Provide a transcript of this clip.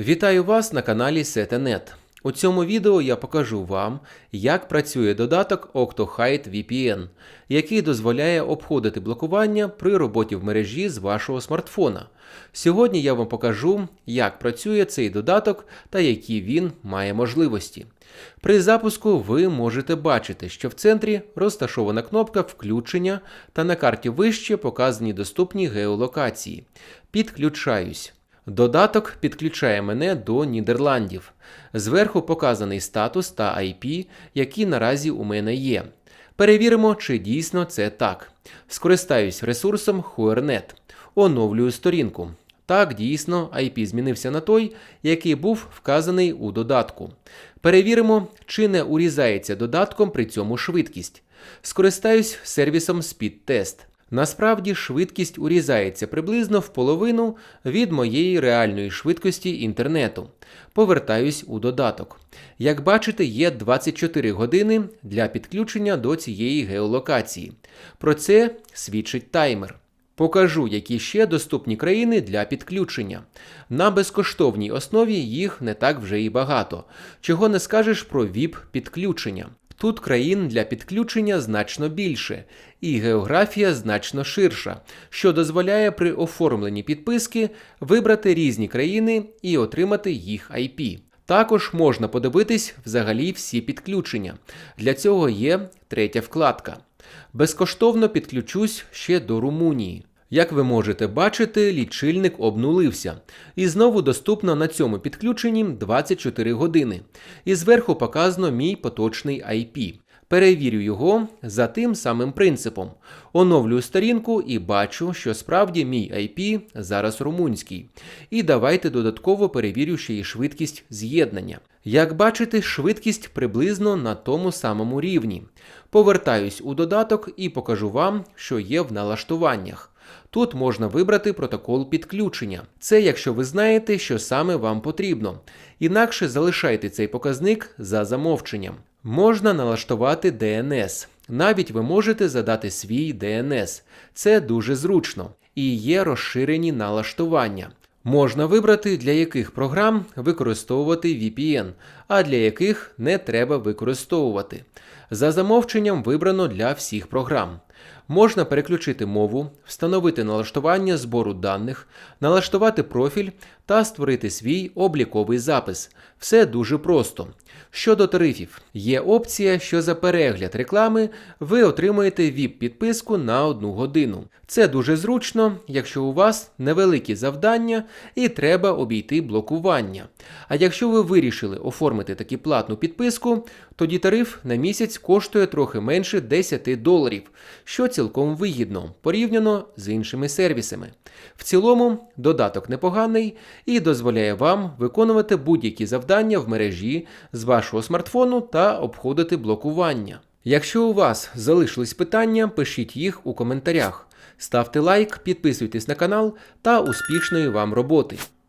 Вітаю вас на каналі Setenet. У цьому відео я покажу вам, як працює додаток OctoHide VPN, який дозволяє обходити блокування при роботі в мережі з вашого смартфона. Сьогодні я вам покажу, як працює цей додаток та які він має можливості. При запуску ви можете бачити, що в центрі розташована кнопка включення та на карті вище показані доступні геолокації. Підключаюсь. Додаток підключає мене до Нідерландів. Зверху показаний статус та IP, які наразі у мене є. Перевіримо, чи дійсно це так. Скористаюсь ресурсом HuerNet. Оновлюю сторінку. Так, дійсно, IP змінився на той, який був вказаний у додатку. Перевіримо, чи не урізається додатком при цьому швидкість. Скористаюсь сервісом SpeedTest. Насправді швидкість урізається приблизно в половину від моєї реальної швидкості інтернету. Повертаюсь у додаток. Як бачите, є 24 години для підключення до цієї геолокації. Про це свідчить таймер. Покажу, які ще доступні країни для підключення. На безкоштовній основі їх не так вже і багато. Чого не скажеш про VIP підключення. Тут країн для підключення значно більше, і географія значно ширша, що дозволяє при оформленні підписки вибрати різні країни і отримати їх IP. Також можна подивитись взагалі всі підключення. Для цього є третя вкладка. Безкоштовно підключусь ще до Румунії. Як ви можете бачити, лічильник обнулився. І знову доступно на цьому підключенні 24 години. І зверху показано мій поточний IP. Перевірю його за тим самим принципом. Оновлюю сторінку і бачу, що справді мій IP зараз румунський. І давайте додатково перевірю ще й швидкість з'єднання. Як бачите, швидкість приблизно на тому самому рівні. Повертаюсь у додаток і покажу вам, що є в налаштуваннях. Тут можна вибрати протокол підключення. Це якщо ви знаєте, що саме вам потрібно. Інакше залишайте цей показник за замовченням. Можна налаштувати DNS. Навіть ви можете задати свій DNS. Це дуже зручно. І є розширені налаштування. Можна вибрати, для яких програм використовувати VPN, а для яких не треба використовувати. За замовченням вибрано для всіх програм. Можна переключити мову, встановити налаштування збору даних, налаштувати профіль та створити свій обліковий запис. Все дуже просто. Щодо тарифів, є опція, що за перегляд реклами ви отримуєте VIP-підписку на одну годину. Це дуже зручно, якщо у вас невеликі завдання і треба обійти блокування. А якщо ви вирішили оформити таку платну підписку, тоді тариф на місяць коштує трохи менше 10 доларів, що цілком вигідно порівняно з іншими сервісами. В цілому, додаток непоганий і дозволяє вам виконувати будь-які завдання в мережі з вашого смартфону та обходити блокування. Якщо у вас залишились питання, пишіть їх у коментарях. Ставте лайк, підписуйтесь на канал та успішної вам роботи!